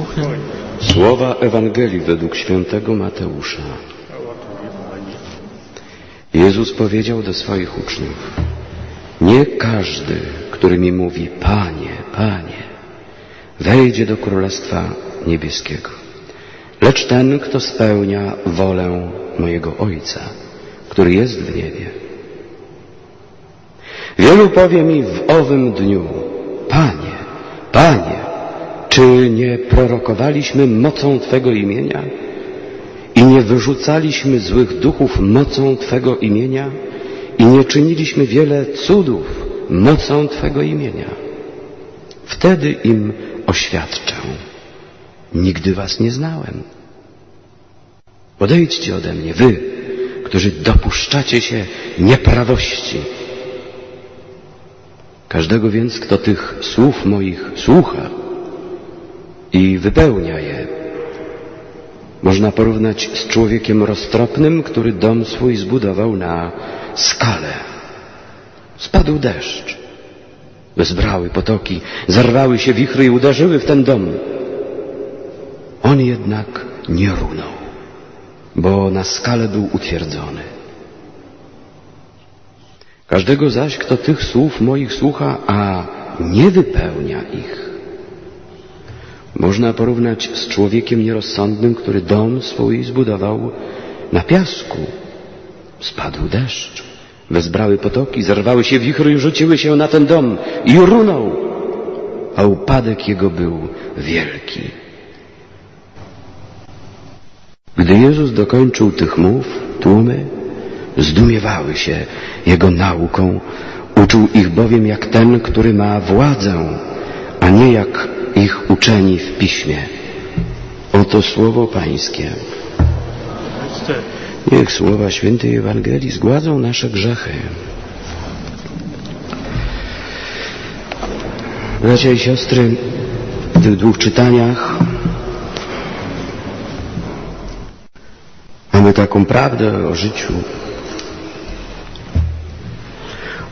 duchem. Słowa Ewangelii według świętego Mateusza. Jezus powiedział do swoich uczniów: Nie każdy, który mi mówi: Panie, Panie, wejdzie do Królestwa Niebieskiego, lecz ten, kto spełnia wolę mojego Ojca, który jest w niebie. Wielu powie mi w owym dniu: Panie, Panie, czy nie prorokowaliśmy mocą Twego imienia i nie wyrzucaliśmy złych duchów mocą Twego imienia i nie czyniliśmy wiele cudów mocą Twego imienia? Wtedy im oświadczę. Nigdy Was nie znałem. Odejdźcie ode mnie, Wy, którzy dopuszczacie się nieprawości. Każdego więc, kto tych słów moich słucha, i wypełnia je. Można porównać z człowiekiem roztropnym, który dom swój zbudował na skale. Spadł deszcz. Wezbrały potoki, zarwały się wichry i uderzyły w ten dom. On jednak nie runął, bo na skale był utwierdzony. Każdego zaś, kto tych słów moich słucha, a nie wypełnia ich, można porównać z człowiekiem nierozsądnym, który dom swój zbudował na piasku. Spadł deszcz, wezbrały potoki, zerwały się wichry i rzuciły się na ten dom i runął, a upadek jego był wielki. Gdy Jezus dokończył tych mów, tłumy zdumiewały się Jego nauką, uczył ich bowiem jak ten, który ma władzę, a nie jak ich uczeni w piśmie. Oto słowo Pańskie. Niech słowa świętej Ewangelii zgładzą nasze grzechy. Bracia i siostry, w tych dwóch czytaniach mamy taką prawdę o życiu,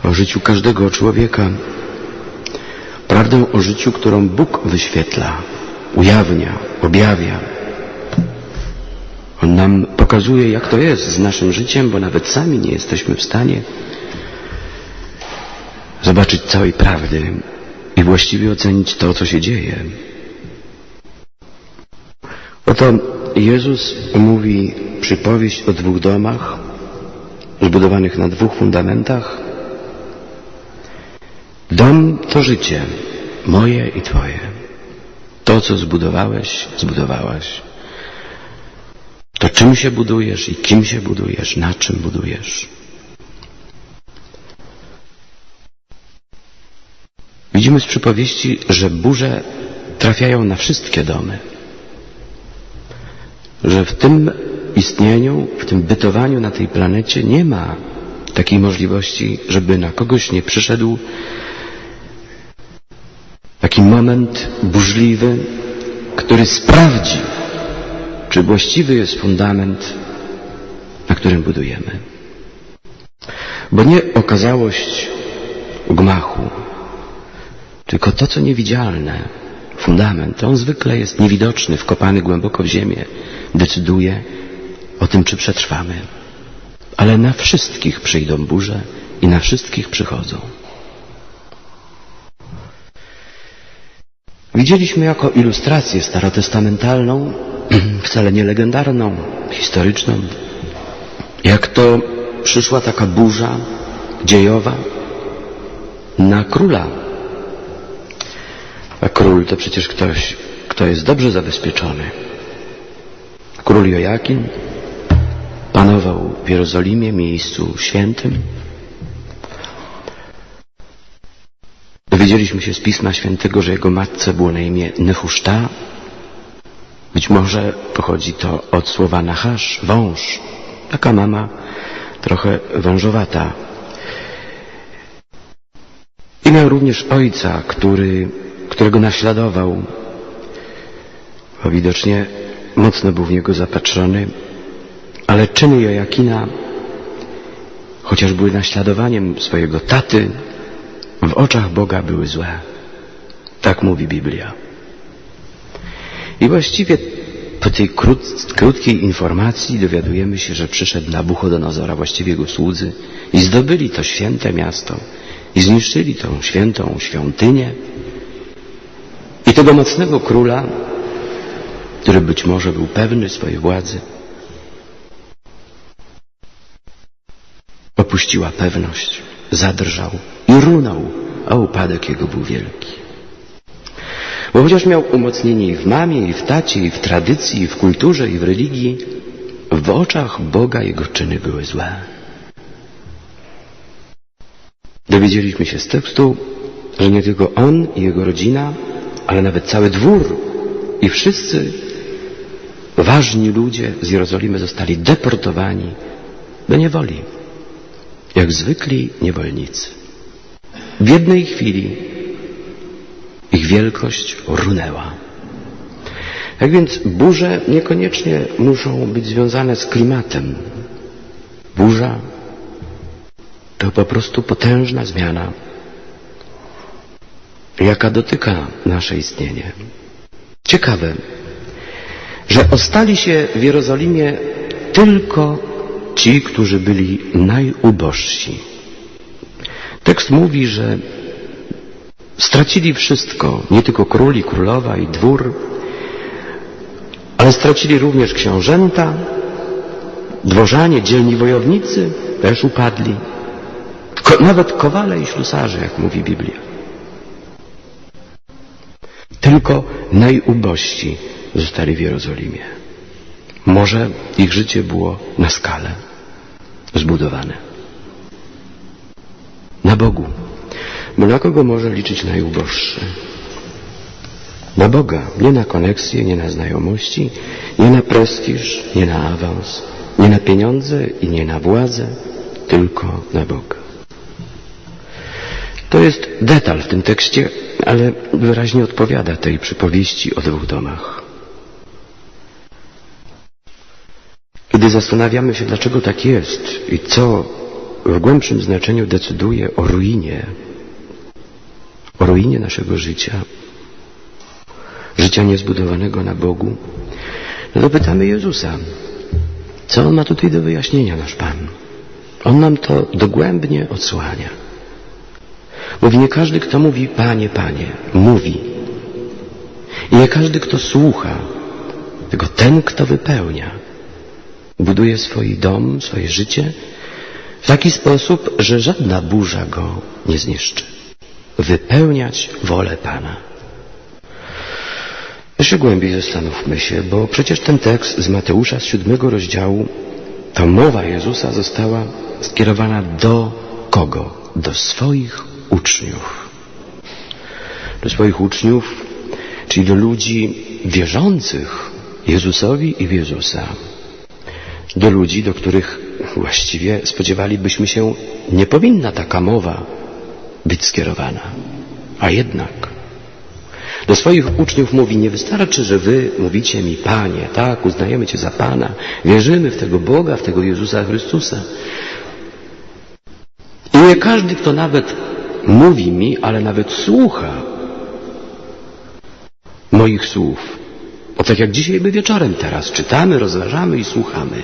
o życiu każdego człowieka, prawdę o życiu, którą Bóg wyświetla, ujawnia, objawia. On nam pokazuje, jak to jest z naszym życiem, bo nawet sami nie jesteśmy w stanie zobaczyć całej prawdy i właściwie ocenić to, co się dzieje. Oto Jezus mówi przypowieść o dwóch domach zbudowanych na dwóch fundamentach. Dom to życie, moje i Twoje. To, co zbudowałeś, zbudowałaś. To czym się budujesz i kim się budujesz, na czym budujesz. Widzimy z przypowieści, że burze trafiają na wszystkie domy. Że w tym istnieniu, w tym bytowaniu na tej planecie nie ma takiej możliwości, żeby na kogoś nie przyszedł taki moment burzliwy, który sprawdzi, czy właściwy jest fundament, na którym budujemy. Bo nie okazałość gmachu, tylko to, co niewidzialne, fundament, on zwykle jest niewidoczny, wkopany głęboko w ziemię, decyduje o tym, czy przetrwamy. Ale na wszystkich przyjdą burze i na wszystkich przychodzą. Widzieliśmy jako ilustrację starotestamentalną, wcale nie legendarną, historyczną, jak to przyszła taka burza dziejowa na króla. A król to przecież ktoś, kto jest dobrze zabezpieczony. Król Jojakin panował w Jerozolimie, miejscu świętym. Dowiedzieliśmy się z Pisma Świętego, że jego matce było na imię Nehuszta. Być może pochodzi to od słowa nachasz, wąż. Taka mama trochę wężowata. I miał również ojca, który, którego naśladował, bo widocznie mocno był w niego zapatrzony, ale czyny Jojakina, chociaż były naśladowaniem swojego taty, oczach Boga były złe. Tak mówi Biblia. I właściwie po tej krót, krótkiej informacji dowiadujemy się, że przyszedł Nabuchodonozor, właściwie jego słudzy i zdobyli to święte miasto i zniszczyli tą świętą świątynię i tego mocnego króla, który być może był pewny swojej władzy, opuściła pewność, zadrżał i runął, a upadek jego był wielki. Bo chociaż miał umocnienie i w mamie, i w tacie, i w tradycji, i w kulturze, i w religii, w oczach Boga jego czyny były złe. Dowiedzieliśmy się z tekstu, że nie tylko on i jego rodzina, ale nawet cały dwór i wszyscy ważni ludzie z Jerozolimy zostali deportowani do niewoli, jak zwykli niewolnicy. W jednej chwili ich wielkość runęła. Tak więc burze niekoniecznie muszą być związane z klimatem. Burza to po prostu potężna zmiana, jaka dotyka nasze istnienie. Ciekawe, że ostali się w Jerozolimie tylko ci, którzy byli najubożsi. Tekst mówi, że stracili wszystko, nie tylko król i królowa i dwór, ale stracili również książęta, dworzanie, dzielni wojownicy też upadli, Ko nawet kowale i ślusarze, jak mówi Biblia. Tylko najubożsi zostali w Jerozolimie. Może ich życie było na skalę zbudowane. Bogu. Bo na kogo może liczyć najuboższy? Na Boga, nie na koneksję, nie na znajomości, nie na prestiż, nie na awans, nie na pieniądze i nie na władzę, tylko na Boga. To jest detal w tym tekście, ale wyraźnie odpowiada tej przypowieści o dwóch domach. Kiedy zastanawiamy się, dlaczego tak jest i co w głębszym znaczeniu decyduje o ruinie, o ruinie naszego życia, życia niezbudowanego na Bogu, no to pytamy Jezusa, co On ma tutaj do wyjaśnienia, nasz Pan. On nam to dogłębnie odsłania. Mówi, nie każdy, kto mówi Panie, Panie, mówi. I nie każdy, kto słucha, tylko ten, kto wypełnia. Buduje swój dom, swoje życie w taki sposób, że żadna burza go nie zniszczy. Wypełniać wolę Pana. Jeszcze głębiej zastanówmy się, bo przecież ten tekst z Mateusza z siódmego rozdziału, ta mowa Jezusa została skierowana do kogo? Do swoich uczniów. Do swoich uczniów, czyli do ludzi wierzących Jezusowi i w Jezusa. Do ludzi, do których właściwie spodziewalibyśmy się, nie powinna taka mowa być skierowana. A jednak do swoich uczniów mówi, nie wystarczy, że wy mówicie mi, Panie, tak, uznajemy Cię za Pana, wierzymy w tego Boga, w tego Jezusa Chrystusa. I nie każdy, kto nawet mówi mi, ale nawet słucha moich słów. Bo tak jak dzisiaj by wieczorem teraz czytamy, rozważamy i słuchamy.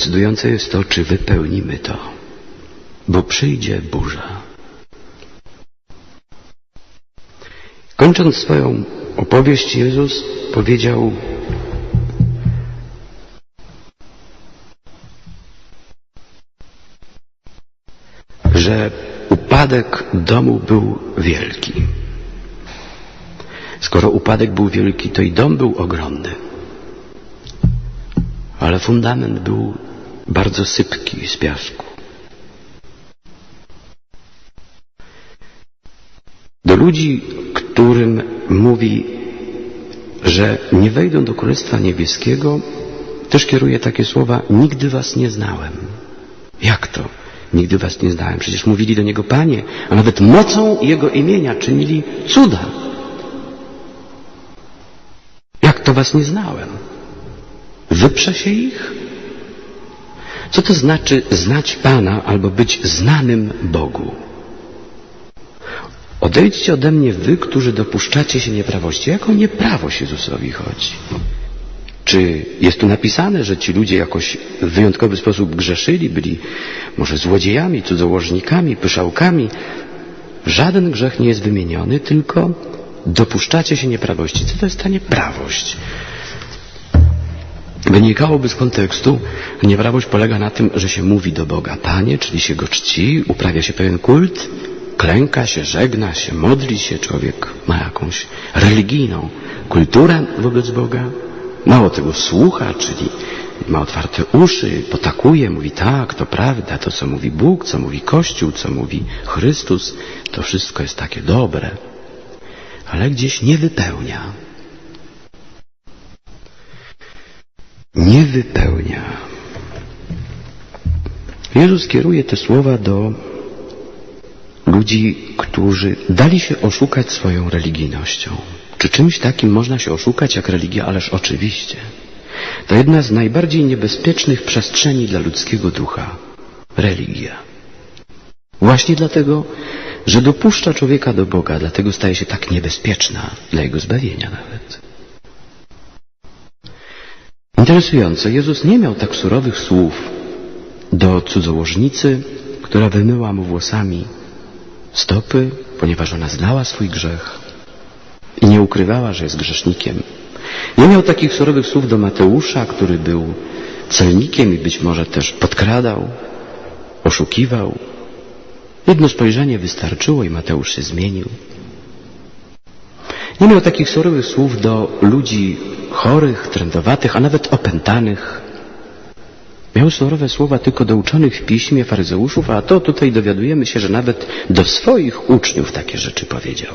Decydujące jest to, czy wypełnimy to, bo przyjdzie burza. Kończąc swoją opowieść, Jezus powiedział że upadek domu był wielki. Skoro upadek był wielki, to i dom był ogromny. Ale fundament był bardzo sypki z piasku. Do ludzi, którym mówi, że nie wejdą do Królestwa Niebieskiego, też kieruje takie słowa, nigdy was nie znałem. Jak to? Nigdy was nie znałem. Przecież mówili do Niego Panie, a nawet mocą Jego imienia czynili cuda. Jak to was nie znałem? Wyprze się ich? Co to znaczy znać Pana albo być znanym Bogu? Odejdźcie ode mnie wy, którzy dopuszczacie się nieprawości. Jaką nieprawość Jezusowi chodzi? Czy jest tu napisane, że ci ludzie jakoś w wyjątkowy sposób grzeszyli, byli może złodziejami, cudzołożnikami, pyszałkami? Żaden grzech nie jest wymieniony, tylko dopuszczacie się nieprawości. Co to jest ta nieprawość? Wynikałoby z kontekstu, nieprawość polega na tym, że się mówi do Boga Panie, czyli się go czci, uprawia się pewien kult, klęka się, żegna się, modli się, człowiek ma jakąś religijną kulturę wobec Boga. Mało tego słucha, czyli ma otwarte uszy, potakuje, mówi tak, to prawda, to co mówi Bóg, co mówi Kościół, co mówi Chrystus, to wszystko jest takie dobre, ale gdzieś nie wypełnia. Nie wypełnia. Jezus kieruje te słowa do ludzi, którzy dali się oszukać swoją religijnością. Czy czymś takim można się oszukać jak religia? Ależ oczywiście. To jedna z najbardziej niebezpiecznych przestrzeni dla ludzkiego ducha. Religia. Właśnie dlatego, że dopuszcza człowieka do Boga, dlatego staje się tak niebezpieczna dla jego zbawienia nawet. Interesujące, Jezus nie miał tak surowych słów do cudzołożnicy, która wymyła mu włosami stopy, ponieważ ona znała swój grzech i nie ukrywała, że jest grzesznikiem. Nie miał takich surowych słów do Mateusza, który był celnikiem i być może też podkradał, oszukiwał. Jedno spojrzenie wystarczyło i Mateusz się zmienił. Nie miał takich surowych słów do ludzi chorych, trędowatych, a nawet opętanych. Miał surowe słowa tylko do uczonych w piśmie faryzeuszów, a to tutaj dowiadujemy się, że nawet do swoich uczniów takie rzeczy powiedział.